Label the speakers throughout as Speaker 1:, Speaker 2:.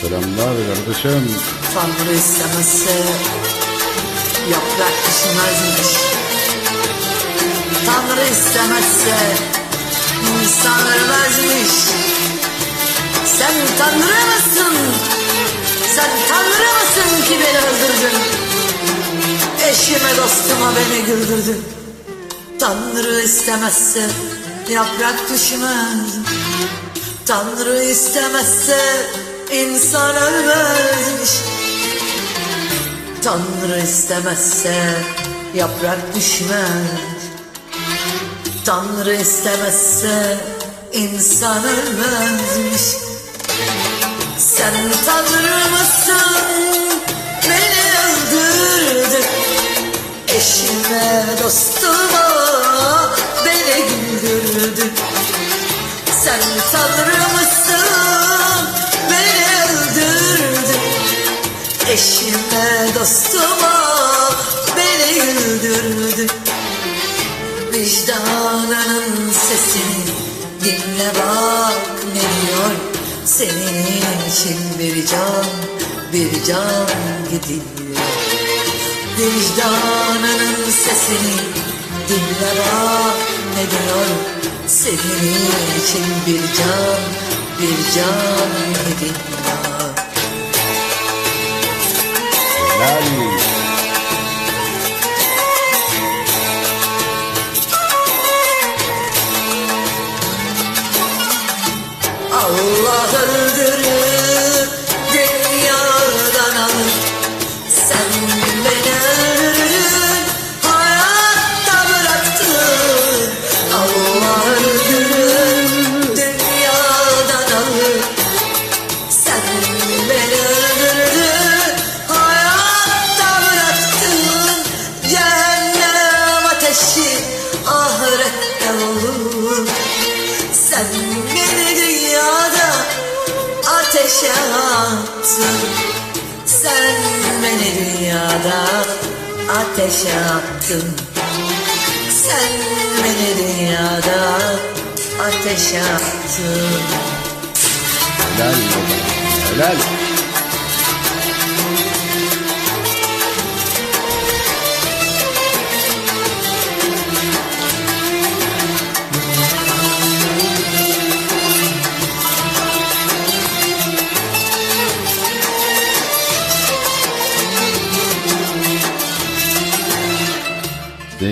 Speaker 1: Selamlar kardeşim.
Speaker 2: Tanrı istemezse yaprak düşmezmiş. Tanrı istemezse insan ölmezmiş. Sen Tanrı mısın? Sen Tanrı mısın ki beni öldürdün? Eşime dostuma beni güldürdün. Tanrı istemezse yaprak düşmez. Tanrı istemezse insan ölmezmiş. Tanrı istemezse yaprak düşmez. Tanrı istemezse insan ölmezmiş. Sen Tanrı mısın? Beni öldürdün. Eşime, dostuma beni güldürdün. Sen Tanrı mısın? Eşime, dostuma beni güldürdün. Vicdanının sesini dinle bak ne diyor. Senin için bir can, bir can gidiyor. Vicdanının sesini dinle bak ne diyor Senin için bir can, bir can gidiyor
Speaker 1: Helal.
Speaker 2: Attın Sen beni dünyada ateşe attın Sen beni dünyada ateşe attın
Speaker 1: Helal. Helal.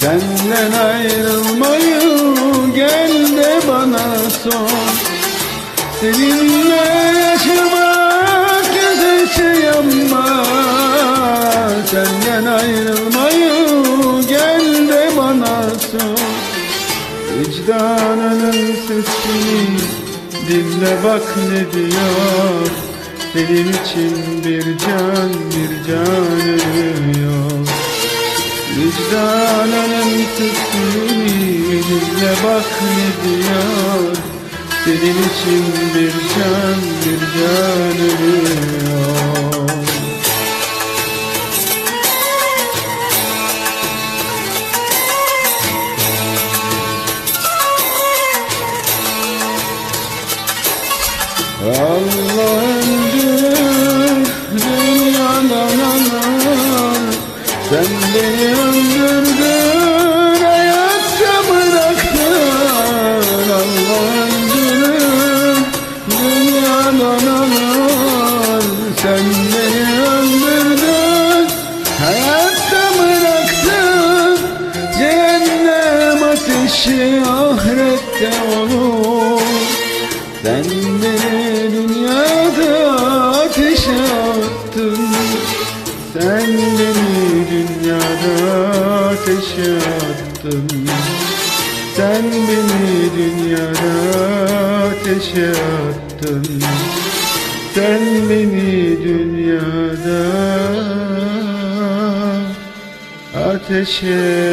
Speaker 1: Senden ayrılmayı gel de bana sor Seninle yaşamak güzel şey ama Senden ayrılmayı gel de bana sor Vicdanının sesini dinle bak ne diyor. Senin için bir can bir can ölüyor Sesini dinle bak ne diyor. Senin için bir can bir can ölüyor. Allah öldür dünyadan alan Sen beni ateşi ahirette olur. Sen beni dünyada ateşe attın Sen beni dünyada ateşe attın Sen beni dünyada ateşe attın Sen beni dünyada Ateşe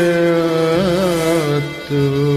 Speaker 1: to